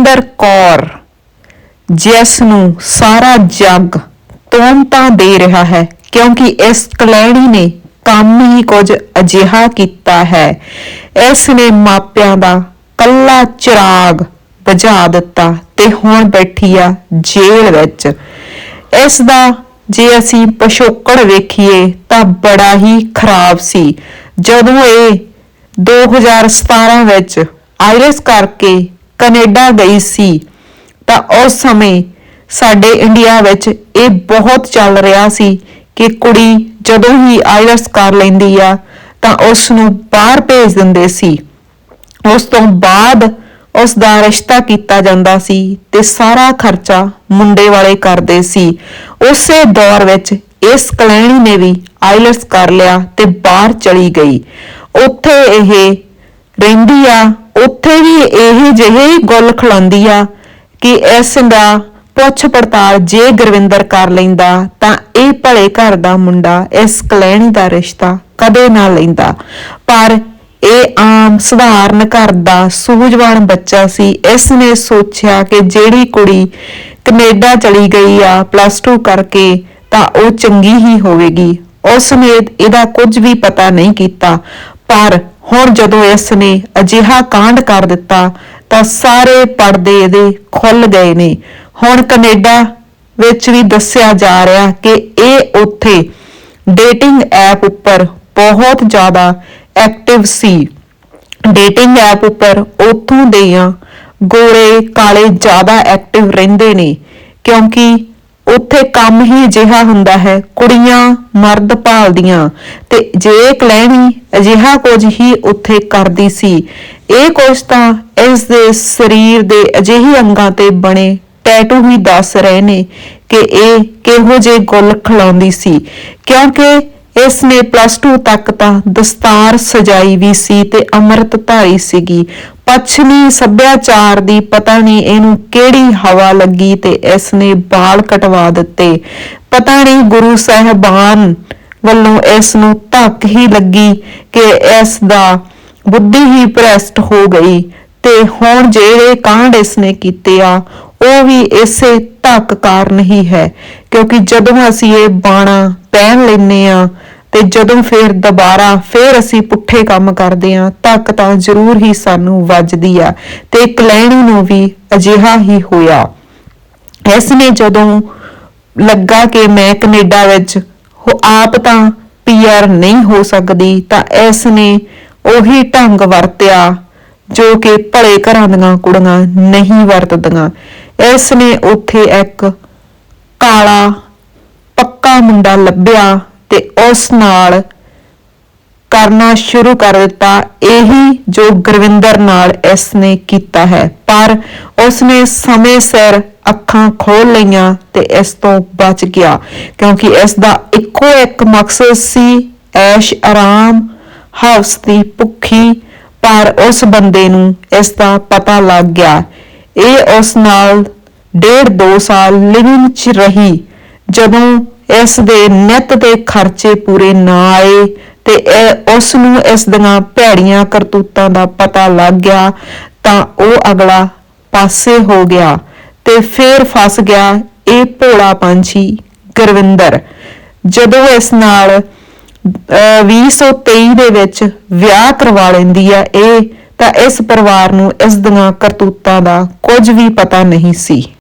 ਗੁਰਵਿੰਦਰ ਕੌਰ, ਜਿਸ ਨੂੰ ਸਾਰਾ ਜੱਗ ਤੋਮਤਾਂ ਦੇ ਰਿਹਾ ਹੈ, ਕਿਉਂਕਿ ਇਸ ਕਲੈਣੀ ਨੇ ਕੰਮ ਹੀ ਕੁਝ ਅਜਿਹਾ ਕੀਤਾ ਹੈ। ਇਸ ਨੇ ਮਾਪਿਆਂ ਦਾ ਕੱਲਾ ਚਿਰਾਗ ਬੁਝਾ ਦਿੱਤਾ ਤੇ ਹੁਣ ਬੈਠੀ ਆ ਜੇਲ੍ਹ ਵਿੱਚ। ਇਸ ਦਾ ਜੇ ਅਸੀਂ ਪਿਛੋਕੜ ਵੇਖੀਏ ਤਾਂ ਬੜਾ ਹੀ ਖਰਾਬ ਸੀ। ਜਦੋਂ ਇਹ 2017 ਵਿੱਚ ਆਇਰਸ ਕਰਕੇ ਕੈਨੇਡਾ ਗਈ ਸੀ, ਤਾਂ ਉਸ ਸਮੇਂ ਸਾਡੇ ਇੰਡੀਆ ਵਿੱਚ ਇਹ ਬਹੁਤ ਚੱਲ ਰਿਹਾ ਸੀ ਕਿ ਕੁੜੀ ਜਦੋਂ ਹੀ ਆਇਲਸ ਕਰ ਲੈਂਦੀ ਆ, ਤਾਂ ਉਸ ਨੂੰ ਬਾਹਰ ਭੇਜ ਦਿੰਦੇ ਸੀ। ਉਸ ਤੋਂ ਬਾਅਦ ਉਸ ਦਾ ਰਿਸ਼ਤਾ ਕੀਤਾ ਜਾਂਦਾ ਸੀ ਤੇ ਸਾਰਾ ਖਰਚਾ ਮੁੰਡੇ ਵਾਲੇ ਕਰਦੇ ਸੀ। ਉਸੇ ਦੌਰ ਵਿੱਚ ਇਸ ਕਲੈਣੀ ਨੇ ਵੀ ਆਇਲਟਸ ਕਰ ਲਿਆ ਤੇ ਬਾਹਰ ਚਲੀ ਗਈ। ਉੱਥੇ ਇਹ ਰਹਿੰਦੀ ਆ ਉੱਥੇ ਵੀ ਇਹ ਜਿਹੇ ਗੁੱਲ ਖਲਾਉਂਦੀ ਆ ਕਿ ਇਸ ਦਾ ਪੁੱਛ ਪੜਤਾਲ ਜੇ ਗੁਰਵਿੰਦਰ ਕਰ ਲੈਂਦਾ ਤਾਂ ਇਹ ਭਲੇ ਘਰ ਦਾ ਮੁੰਡਾ, ਇਸ ਕਲੈਣੀ ਦਾ ਰਿਸ਼ਤਾ ਕਦੇ ਨਾ ਲੈਂਦਾ। ਪਰ ਇਹ ਆਮ ਸਧਾਰਨ ਘਰ ਦਾ ਸੂਝਵਾਨ ਬੱਚਾ ਸੀ। ਇਸ ਨੇ ਸੋਚਿਆ ਕਿ ਜਿਹੜੀ ਕੁੜੀ ਕੈਨੇਡਾ ਚਲੀ ਗਈ ਆ ਪਲੱਸ 2 ਕਰਕੇ ਤਾਂ ਉਹ ਚੰਗੀ ਹੀ ਹੋਵੇਗੀ। ਉਸ ਨੇ ਇਹਦਾ ਕੁਝ ਵੀ ਪਤਾ ਨਹੀਂ ਕੀਤਾ। ਪਰ ਹੁਣ ਜਦੋਂ ਇਸ ਨੇ ਅਜਿਹਾ ਕਾਂਡ ਕਰ ਦਿੱਤਾ ਤਾਂ ਸਾਰੇ ਪਰਦੇ ਇਹਦੇ ਖੁੱਲ ਗਏ ਨੇ। ਹੁਣ ਕੈਨੇਡਾ ਵਿੱਚ ਵੀ ਦੱਸਿਆ ਜਾ ਰਿਹਾ ਕਿ ਇਹ ਉੱਥੇ ਡੇਟਿੰਗ ਐਪ ਉੱਪਰ ਬਹੁਤ ਜ਼ਿਆਦਾ ਐਕਟਿਵ ਸੀ। ਡੇਟਿੰਗ ਐਪ ਉੱਪਰ ਉੱਥੋਂ ਦੇ ਆ ਗੋਰੇ ਕਾਲੇ ਜ਼ਿਆਦਾ ਐਕਟਿਵ ਰਹਿੰਦੇ ਨੇ, ਕਿਉਂਕਿ ਉੱਥੇ ਕੰਮ ਹੀ ਅਜਿਹਾ ਹੁੰਦਾ ਹੈ, ਕੁੜੀਆਂ ਮਰਦ ਭਾਲਦੀਆਂ। ਤੇ ਜੇ ਕਲੈਣੀ ਅਜਿਹਾ ਕੁਝ ਹੀ ਉੱਥੇ ਕਰਦੀ ਸੀ, ਇਹ ਕੁਝ ਤਾਂ ਇਸ ਦੇ ਸਰੀਰ ਦੇ ਅਜਿਹੇ ਅੰਗਾਂ ਤੇ ਬਣੇ ਟੈਟੂ ਹੀ ਦੱਸ ਰਹੇ ਨੇ ਕਿ ਇਹ ਕਿਹੋ ਜਿਹੇ ਗੁੱਲ ਖਲਾਉਂਦੀ ਸੀ। ਕਿਉਂਕਿ ਇਸ ਨੇ ਪਲੱਸ 2 ਤੱਕ ਤਾਂ ਦਸਤਾਰ ਸਜਾਈ ਵੀ ਸੀ ਤੇ ਅੰਮ੍ਰਿਤ ਧਾਰੀ ਸੀਗੀ। ਪੱਛਮੀ ਸੱਭਿਆਚਾਰ ਦੀ ਪਤਾ ਨਹੀਂ ਇਹਨੂੰ ਕਿਹੜੀ ਹਵਾ ਲੱਗੀ ਤੇ ਇਸ ਨੇ ਵਾਲ ਕਟਵਾ ਦਿੱਤੇ। ਪਤਾ ਨਹੀਂ ਗੁਰੂ ਸਾਹਿਬਾਨ ਵੱਲੋਂ ਇਸ ਨੂੰ ਧੱਕ ਹੀ ਲੱਗੀ ਕਿ ਇਸ ਦਾ ਬੁੱਧੀ ਹੀ ਭ੍ਰਸ਼ਟ ਹੋ ਗਈ ਤੇ ਹੁਣ ਜਿਹੜੇ ਕਾਂਡ ਇਸ ਨੇ ਕੀਤੇ ਆ, ਉਹ ਵੀ ਇਸੇ ਧੱਕ ਕਾਰਨ ਹੀ ਹੈ, ਕਿਉਂਕਿ ਜਦੋਂ ਅਸੀਂ ਇਹ ਬਾਣਾ ਪਹਿਨ ਲੈਨੇ ਆ ਤੇ ਜਦੋਂ ਫੇਰ ਦੁਬਾਰਾ ਫੇਰ ਅਸੀਂ ਪੁੱਠੇ ਕੰਮ ਕਰਦੇ ਆ ਧੱਕ ਤਾਂ ਜ਼ਰੂਰ ਹੀ ਸਾਨੂੰ ਵੱਜਦੀ ਆ ਤੇ ਕਲੈਣੀ ਨੂੰ ਵੀ ਅਜਿਹਾ ਹੀ ਹੋਇਆ। ਇਸ ਨੇ ਜਦੋਂ ਲੱਗਾ ਕਿ ਮੈਂ ਕੈਨੇਡਾ ਵਿੱਚ ਆਪ ਤਾਂ ਪੀਆਰ ਨਹੀਂ ਹੋ ਸਕਦੀ, ਤਾਂ ਇਸ ਨੇ ਉਹੀ ਢੰਗ ਵਰਤਿਆ ਜੋ ਕਿ ਭਲੇ ਘਰਾਂ ਦੀਆਂ ਕੁੜੀਆਂ ਨਹੀਂ ਵਰਤਦੀਆਂ। ਇਸ ਨੇ ਉੱਥੇ ਇੱਕ ਕਾਲਾ ਪੱਕਾ ਮੁੰਡਾ ਲੱਭਿਆ ਤੇ ਉਸ ਨਾਲ ਕਰਨਾ ਸ਼ੁਰੂ ਕਰ ਦਿੱਤਾ। ਇਹੀ ਜੋ ਗੁਰਵਿੰਦਰ ਨਾਲ ਇਸ ਨੇ ਕੀਤਾ ਹੈ। ਪਰ ਉਸ ਨੇ ਸਮੇਂ ਸਿਰ ਅੱਖਾਂ ਖੋਲ ਲਈਆਂ ਤੇ ਇਸ ਤੋਂ ਬਚ ਗਿਆ। ਕਿਉਂਕਿ ਇਸ ਦਾ ਇੱਕੋ ਇੱਕ ਮਕਸਦ ਸੀ ਐਸ਼ ਆਰਾਮ, ਹਵਸ ਦੀ ਭੁੱਖੀ। ਪਰ ਉਸ ਬੰਦੇ ਨੂੰ ਇਸ ਦਾ ਪਤਾ ਲੱਗ ਗਿਆ। ਇਹ ਉਸ ਨਾਲ ਡੇਢ ਦੋ ਸਾਲ ਲਿਵਿੰਗ ਚ ਰਹੀ। ਜਦੋਂ ਇਸ ਦੇ ਨਿੱਤ ਦੇ ਖਰਚੇ ਪੂਰੇ ਨਾ ਆਏ ਤੇ ਇਹ ਉਸ ਨੂੰ ਇਸ ਦੀਆਂ ਭੈੜੀਆਂ ਕਰਤੂਤਾਂ ਦਾ ਪਤਾ ਲੱਗ ਗਿਆ, ਤਾਂ ਉਹ ਅਗਲਾ ਪਾਸੇ ਹੋ ਗਿਆ ਤੇ ਫੇਰ ਫਸ ਗਿਆ ਇਹ ਭੋਲਾ ਪੰਛੀ ਗੁਰਵਿੰਦਰ। ਜਦੋਂ ਇਸ ਨਾਲ, ਅਹ 2023 ਦੇ ਵਿੱਚ ਵਿਆਹ ਕਰਵਾ ਲੈਂਦੀ ਆ ਇਹ, ਤਾਂ ਇਸ ਪਰਿਵਾਰ ਨੂੰ ਇਸ ਦੀਆਂ ਕਰਤੂਤਾਂ ਦਾ ਕੁਝ ਵੀ ਪਤਾ ਨਹੀਂ ਸੀ।